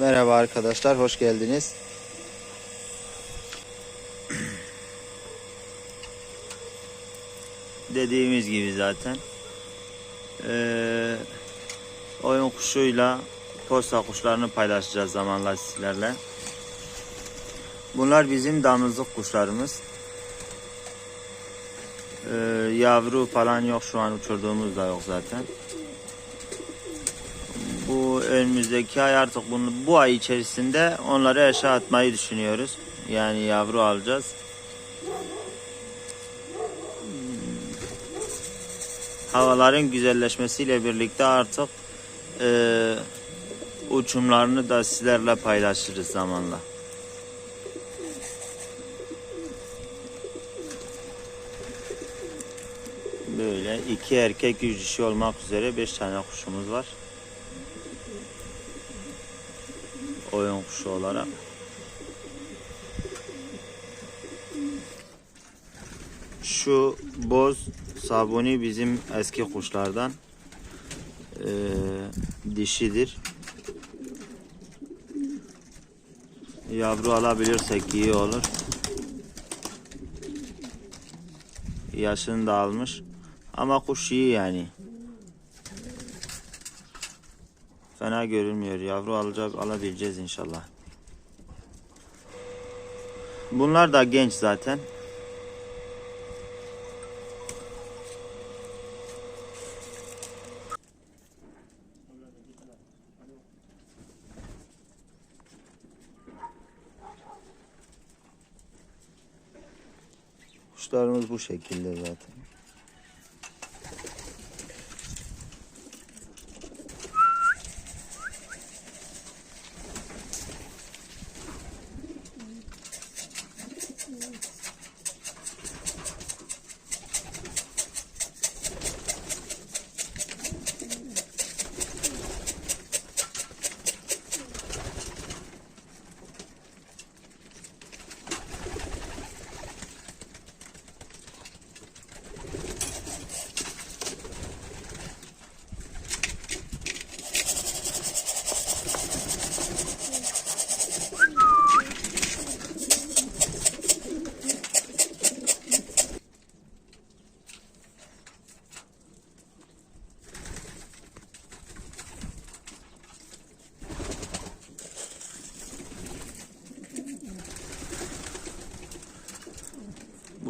Merhaba arkadaşlar, hoş geldiniz. Dediğimiz gibi zaten eee, oyun kuşuyla posta kuşlarını paylaşacağız zamanla sizlerle. Bunlar bizim damızlık kuşlarımız. Eee, yavru falan yok şu an uçurduğumuz da yok zaten. Bu önümüzdeki ay artık bunu bu ay içerisinde onları eşe atmayı düşünüyoruz. Yani yavru alacağız. Havaların güzelleşmesiyle birlikte artık eee, uçumlarını da sizlerle paylaşırız zamanla. İki erkek yüz dişi olmak üzere beş tane kuşumuz var. oyun kuşu olarak. Şu boz sabuni bizim eski kuşlardan Ee, dişidir. Yavru alabilirsek iyi olur. Yaşını da almış. Ama kuş iyi yani. Fena görünmüyor. Yavru alacak alabileceğiz inşallah. Bunlar da genç zaten. Kuşlarımız bu şekilde zaten.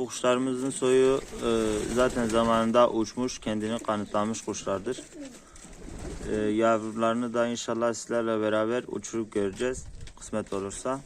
Bu kuşlarımızın soyu e, zaten zamanında uçmuş, kendini kanıtlamış kuşlardır. E, yavrularını da inşallah sizlerle beraber uçurup göreceğiz. Kısmet olursa.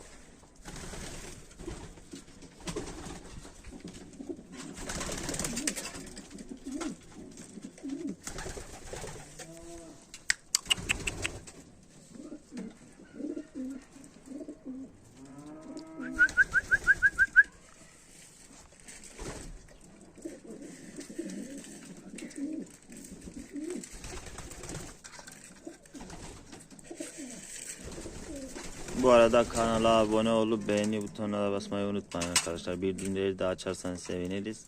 Bu arada kanala abone olup beğeni butonuna basmayı unutmayın arkadaşlar. Bildirimleri de açarsanız seviniriz.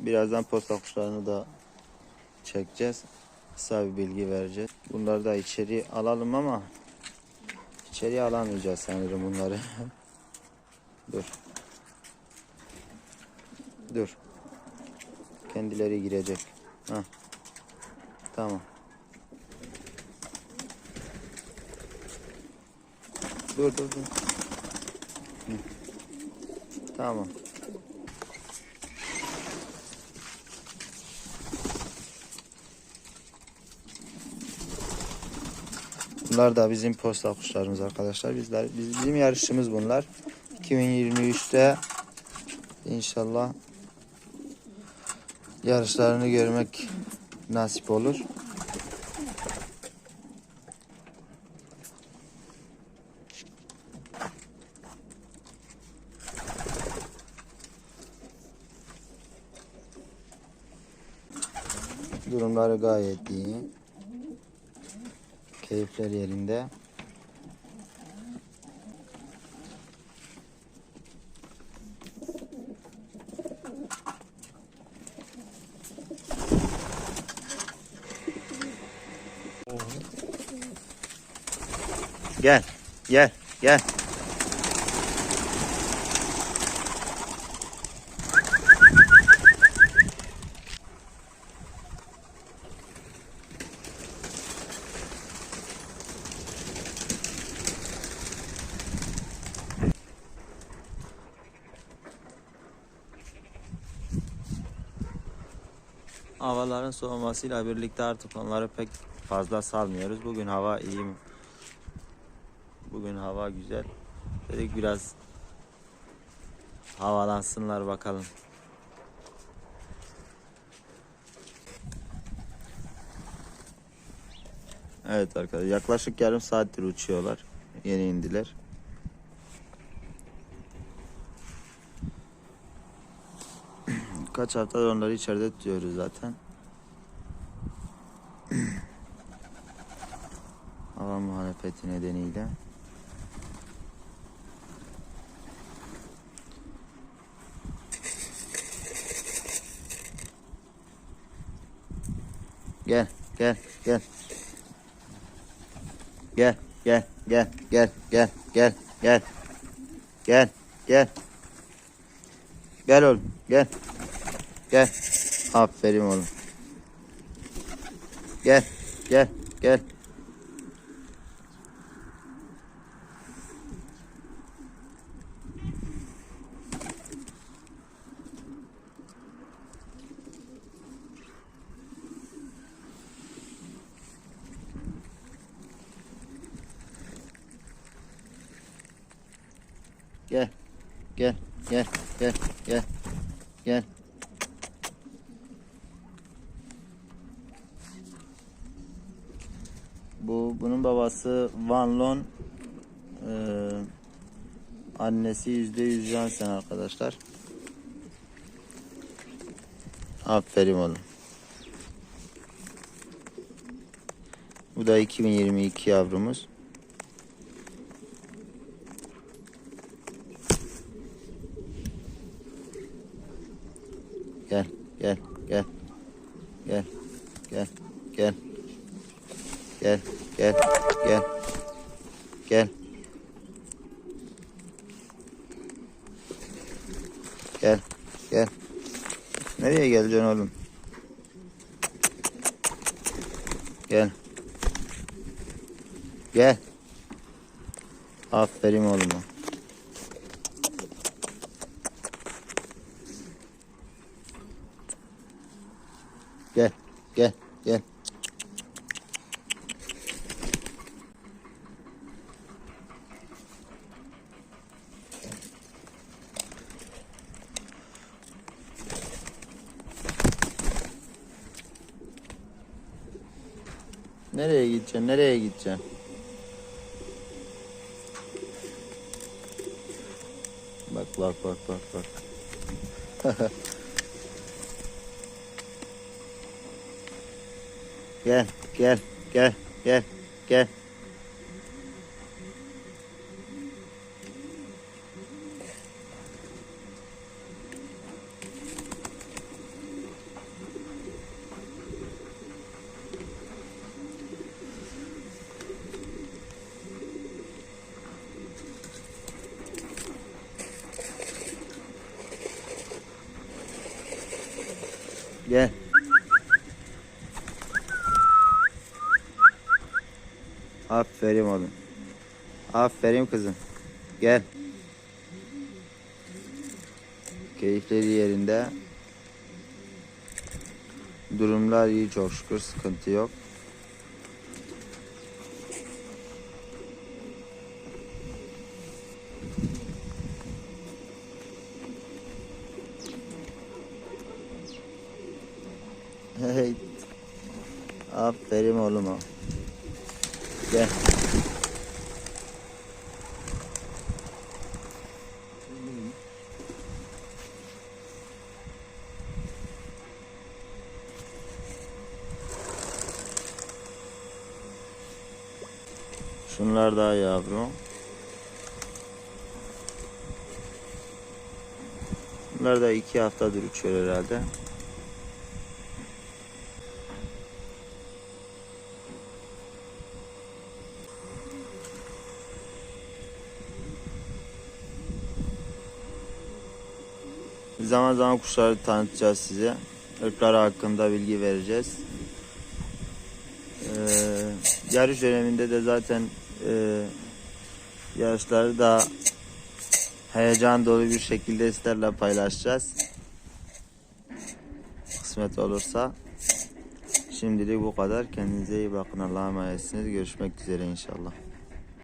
Birazdan posta kuşlarını da çekeceğiz. Kısa bir bilgi vereceğiz. Bunları da içeri alalım ama içeri alamayacağız sanırım bunları. Dur. Dur. Kendileri girecek. Ha. Tamam. Dur dur dur. Tamam. Bunlar da bizim posta kuşlarımız arkadaşlar. Bizler biz, bizim yarışımız bunlar. 2023'te inşallah yarışlarını görmek nasip olur. Durumları gayet iyi. Keyifler yerinde. Gel, gel, gel. Havaların soğumasıyla birlikte artık onları pek fazla salmıyoruz. Bugün hava iyi. Bugün hava güzel. Dedik biraz havalansınlar bakalım. Evet arkadaşlar yaklaşık yarım saattir uçuyorlar. Yeni indiler. Kaç haftadır onları içeride tutuyoruz zaten. Hava muhalefeti nedeniyle. Gel, gel, gel. Gel, gel, gel, gel, gel, gel, gel. Gel, gel. Gel oğlum, gel. Gel. Aferin oğlum. Gel, gel, gel. Gel. Gel. Gel. Gel. Gel. Gel. Bu bunun babası Van Loan. Ee, annesi yüzde yüz Jansen arkadaşlar. Aferin oğlum. Bu da 2022 yavrumuz. Gel, gel, gel. Gel, gel, gel. Gel, gel, gel. Gel. Gel, gel. Nereye geleceksin oğlum? Gel. Gel. Aferin oğluma. Gel, gel, gel. Nereye gideceksin? Nereye gideceksin? Bak bak bak bak bak. gel gel gel gel gel. Gel. Aferin oğlum. Aferin kızım. Gel. Keyifleri yerinde. Durumlar iyi çok şükür sıkıntı yok. Hey. Aferin oğluma. Gel. Şunlar daha yavru. Bunlar da iki haftadır uçuyor herhalde. Zaman zaman kuşları tanıtacağız size. Irkları hakkında bilgi vereceğiz. Ee, yarış döneminde de zaten e, yarışları da heyecan dolu bir şekilde sizlerle paylaşacağız. Kısmet olursa. Şimdilik bu kadar. Kendinize iyi bakın. Allah'a emanetsiniz. Görüşmek üzere inşallah.